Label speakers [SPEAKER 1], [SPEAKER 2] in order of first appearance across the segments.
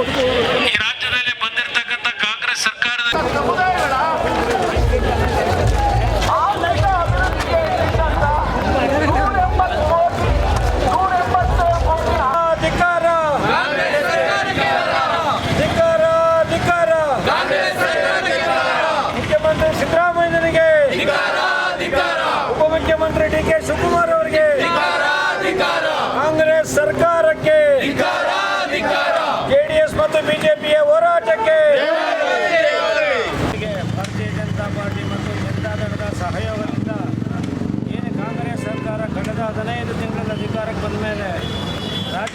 [SPEAKER 1] ಈ
[SPEAKER 2] ರಾಜ್ಯದಲ್ಲಿ ಬಂದಿರತಕ್ಕಂತ ಕಾಂಗ್ರೆಸ್ ಸರ್ಕಾರದ
[SPEAKER 1] ಮುಖ್ಯಮಂತ್ರಿ ಸಿದ್ದರಾಮಯ್ಯನಿಗೆ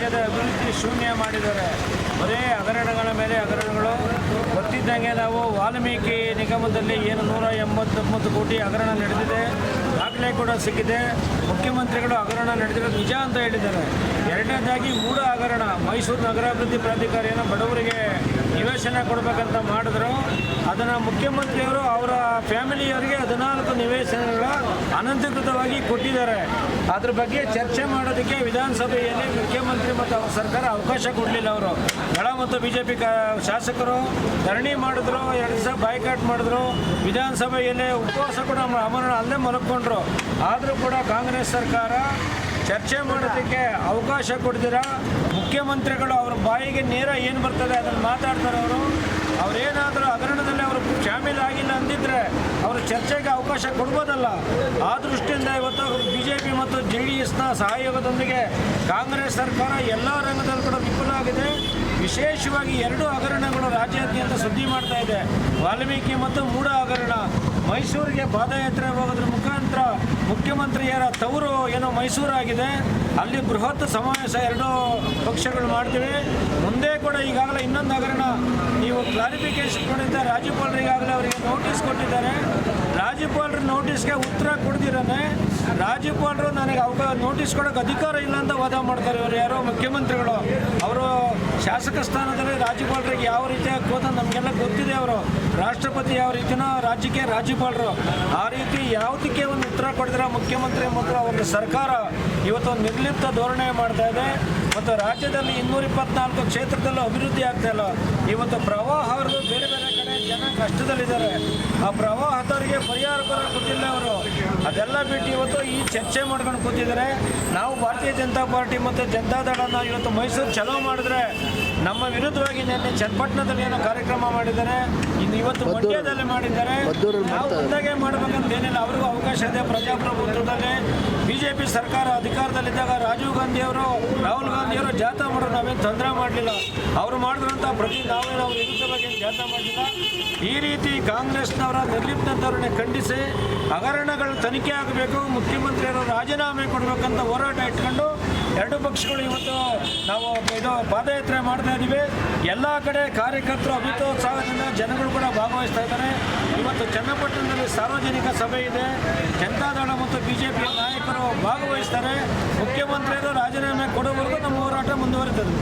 [SPEAKER 1] ರಾಜ್ಯದ ಅಭಿವೃದ್ಧಿ ಶೂನ್ಯ ಮಾಡಿದ್ದಾರೆ. ಬರೀ ಹಗರಣಗಳ ಮೇಲೆ ಹಗರಣಗಳು. ಗೊತ್ತಿದ್ದಂಗೆ ನಾವು ವಾಲ್ಮೀಕಿ ನಿಗಮದಲ್ಲಿ ಏನು ನೂರ ಎಂಬತ್ತೊಂಬತ್ತು ಕೋಟಿ ಹಗರಣ ನಡೆದಿದೆ. ದಾಖಲೆ ಕೂಡ ಸಿಕ್ಕಿದೆ. ಮುಖ್ಯಮಂತ್ರಿಗಳು ಹಗರಣ ನಡೆದಿರೋದು ನಿಜ ಅಂತ ಹೇಳಿದ್ದಾರೆ. ಎರಡನೇದಾಗಿ ಮೂಢ ಹಗರಣ, ಮೈಸೂರು ನಗರಾಭಿವೃದ್ಧಿ ಪ್ರಾಧಿಕಾರ ಬಡವರಿಗೆ ನಿವೇಶನ ಕೊಡಬೇಕಂತ ಮಾಡಿದ್ರು. ಅದನ್ನು ಮುಖ್ಯಮಂತ್ರಿಯವರು ಅವರ ಫ್ಯಾಮಿಲಿಯವರಿಗೆ ಹದಿನಾಲ್ಕು ನಿವೇಶನಗಳ ಅನಂತಕೃತವಾಗಿ ಕೊಟ್ಟಿದ್ದಾರೆ. ಅದ್ರ ಬಗ್ಗೆ ಚರ್ಚೆ ಮಾಡೋದಕ್ಕೆ ವಿಧಾನಸಭೆಯಲ್ಲಿ ಮುಖ್ಯಮಂತ್ರಿ ಮತ್ತು ಅವ್ರ ಸರ್ಕಾರ ಅವಕಾಶ ಕೊಡಲಿಲ್ಲ ಅವರು. ದಳ ಮತ್ತು ಬಿ ಜೆ ಪಿ ಶಾಸಕರು ಧರಣಿ ಮಾಡಿದ್ರು, ಎರಡು ದಿವಸ ಬಾಯ್ಕಾಟ್ ಮಾಡಿದ್ರು. ವಿಧಾನಸಭೆಯಲ್ಲಿ ಉಪವಾಸ ಕೂಡ ಅಮರಣ ಅಲ್ಲೇ ಆದರೂ ಕೂಡ ಕಾಂಗ್ರೆಸ್ ಸರ್ಕಾರ ಚರ್ಚೆ ಮಾಡೋದಕ್ಕೆ ಅವಕಾಶ ಕೊಡ್ತೀರಾ ಮುಖ್ಯಮಂತ್ರಿಗಳು ಅವ್ರ ಬಾಯಿಗೆ ನೇರ ಏನು ಬರ್ತದೆ ಅದನ್ನು ಮಾತಾಡ್ತಾರೆ ಅವರು? ಅವರೇನಾದರೂ ಹಗರಣದಲ್ಲಿ ಅವರು ಶಾಮೀಲ್ ಆಗಿಲ್ಲ ಅಂದಿದ್ರೆ ಅವರು ಚರ್ಚೆಗೆ ಅವಕಾಶ ಕೊಡ್ಬೋದಲ್ಲ? ಆ ದೃಷ್ಟಿಯಿಂದ ಇವತ್ತು ಬಿ ಜೆ ಪಿ ಮತ್ತು ಜೆ ಡಿ ಎಸ್ನ ಸಹಯೋಗದೊಂದಿಗೆ ಕಾಂಗ್ರೆಸ್ ಸರ್ಕಾರ ಎಲ್ಲ ರಂಗದಲ್ಲೂ ಕೂಡ ವಿಫಲ ಆಗಿದೆ. ವಿಶೇಷವಾಗಿ ಎರಡು ಹಗರಣಗಳು ರಾಜ್ಯಾದ್ಯಂತ ಸುದ್ದಿ ಮಾಡ್ತಾ ಇದೆ. ವಾಲ್ಮೀಕಿ ಮತ್ತು ಮೂಢ ಹಗರಣ. ಮೈಸೂರಿಗೆ ಪಾದಯಾತ್ರೆ ಹೋಗೋದ್ರ ಮುಖಾಂತರ ಮುಖ್ಯಮಂತ್ರಿಯರ ತವರು ಏನೋ ಮೈಸೂರಾಗಿದೆ. ಅಲ್ಲಿ ಬೃಹತ್ ಸಮಾವೇಶ ಎರಡು ಪಕ್ಷಗಳು ಮಾಡ್ತೀವಿ. ಮುಂದೆ ಕೂಡ ಈಗಾಗಲೇ ಇನ್ನೊಂದು ಹಗರಣ ನೀವು ಕ್ಲಾರಿಫಿಕೇಶನ್ ಕೊಡಿದ್ದ ರಾಜ್ಯಪಾಲರು ಈಗಾಗಲೇ ಅವರಿಗೆ ನೋಟಿಸ್ ಕೊಟ್ಟಿದ್ದಾರೆ. ರಾಜ್ಯಪಾಲರು ನೋಟಿಸ್ಗೆ ಉತ್ತರ ಕೊಡ್ದಿರನೆ ರಾಜ್ಯಪಾಲರು ನನಗೆ ಅವಕಾಶ ನೋಟಿಸ್ ಕೊಡೋಕೆ ಅಧಿಕಾರ ಇಲ್ಲ ಅಂತ ವಾದ ಮಾಡ್ತಾರೆ ಇವರು ಯಾರೋ ಮುಖ್ಯಮಂತ್ರಿಗಳು. ಶಾಸಕ ಸ್ಥಾನದಲ್ಲಿ ರಾಜ್ಯಪಾಲರಿಗೆ ಯಾವ ರೀತಿ ಕೋತ ನಮಗೆಲ್ಲ ಗೊತ್ತಿದೆ ಅವರು? ರಾಷ್ಟ್ರಪತಿ ಯಾವ ರೀತಿನೋ ರಾಜ್ಯಕ್ಕೆ ರಾಜ್ಯಪಾಲರು? ಆ ರೀತಿ ಯಾವುದಕ್ಕೆ ಒಂದು ಉತ್ತರ ಕೊಡಿದ್ರೆ ಮುಖ್ಯಮಂತ್ರಿ ಮತ್ತು ಒಂದು ಸರ್ಕಾರ ಇವತ್ತು ಒಂದು ನಿರ್ಲಿಪ್ತ ಧೋರಣೆ ಮಾಡ್ತಾ ಇದೆ. ಮತ್ತು ರಾಜ್ಯದಲ್ಲಿ ಇನ್ನೂರ ಇಪ್ಪತ್ನಾಲ್ಕು ಕ್ಷೇತ್ರದಲ್ಲೂ ಅಭಿವೃದ್ಧಿ ಆಗ್ತಾ ಇಲ್ಲ. ಇವತ್ತು ಪ್ರವಾಹ ಅವ್ರದ್ದು ಬೇರೆ ಬೇರೆ ಕಡೆ ಜನ ಕಷ್ಟದಲ್ಲಿದ್ದಾರೆ. ಆ ಪ್ರವಾಹದವರಿಗೆ ಪರಿಹಾರ ಕೊಡೋಕೆ ಗೊತ್ತಿಲ್ಲ ಅವರು. ಅದೆಲ್ಲ ಬಿಟ್ಟು ಇವತ್ತು ಈ ಚರ್ಚೆ ಮಾಡ್ಕೊಂಡು ಕೂತಿದ್ದಾರೆ. ನಾವು ಭಾರತೀಯ ಜನತಾ ಪಾರ್ಟಿ ಮತ್ತು ಜನತಾದಳನ ಇವತ್ತು ಮೈಸೂರು ಚಲೋ ಮಾಡಿದ್ರೆ ನಮ್ಮ ವಿರುದ್ಧವಾಗಿ ನಿನ್ನೆ ಚನ್ನಪಟ್ಟಣದಲ್ಲಿ ಏನೋ ಕಾರ್ಯಕ್ರಮ ಮಾಡಿದ್ದಾರೆ. ಇನ್ನು ಇವತ್ತು ಮಂಡ್ಯದಲ್ಲಿ ಮಾಡಿದ್ದಾರೆ. ನಾವು. ಮುಂದಾಗೆ ಮಾಡ್ಬೇಕಂತ ಏನಿಲ್ಲ ಅವ್ರಿಗೂ ಅವಕಾಶ ಇದೆ ಪ್ರಜಾಪ್ರಭುತ್ವದಲ್ಲಿ ಬಿಜೆಪಿ ಸರ್ಕಾರ ಅಧಿಕಾರದಲ್ಲಿದ್ದಾಗ ರಾಜೀವ್ ಗಾಂಧಿ ಅವರು ರಾಹುಲ್ ಗಾಂಧಿ ಅವರು ಜಾಥಾ ಮಾಡೋರು ನಾವೇನು ತೊಂದರೆ ಮಾಡಲಿಲ್ಲ. ಅವರು ಮಾಡಿದ್ರಂಥ ಪ್ರತಿ ನಾವೇನು ಅವ್ರ ವಿರುದ್ಧವಾಗಿ ಬಗ್ಗೆ ಜಾಥಾ ಮಾಡಲಿಲ್ಲ. ಈ ರೀತಿ ಕಾಂಗ್ರೆಸ್ನವರ ನಿರ್ಲಿಪ್ತ ಧೋರಣೆ ಖಂಡಿಸಿ ಹಗರಣಗಳು ತನಿಖೆ ಆಗಬೇಕು ಮುಖ್ಯಮಂತ್ರಿಯವರು ರಾಜೀನಾಮೆ ಕೊಡಬೇಕಂತ ಹೋರಾಟ ಇಟ್ಕೊಂಡು ಎರಡು ಪಕ್ಷಗಳು ಇವತ್ತು ನಾವು ಇದು ಪಾದಯಾತ್ರೆ ಮಾಡ್ತಾ ಇದ್ದೀವಿ ಎಲ್ಲ ಕಡೆ ಕಾರ್ಯಕರ್ತರು ಅಭಿತೋತ್ಸಾಹದಿಂದ ಜನಗಳು ಕೂಡ ಭಾಗವಹಿಸ್ತಾ ಇದ್ದಾರೆ. ಇವತ್ತು ಚನ್ನಪಟ್ಟಣದಲ್ಲಿ ಸಾರ್ವಜನಿಕ ಸಭೆ ಇದೆ. ಜನತಾದಳ ಮತ್ತು ಬಿಜೆಪಿ ನಾಯಕರು ಭಾಗವಹಿಸ್ತಾರೆ. ಮುಖ್ಯಮಂತ್ರಿಯವರು ರಾಜೀನಾಮೆ ಕೊಡುವವರೆಗೂ ನಮ್ಮ ಹೋರಾಟ ಮುಂದುವರಿತದೆ.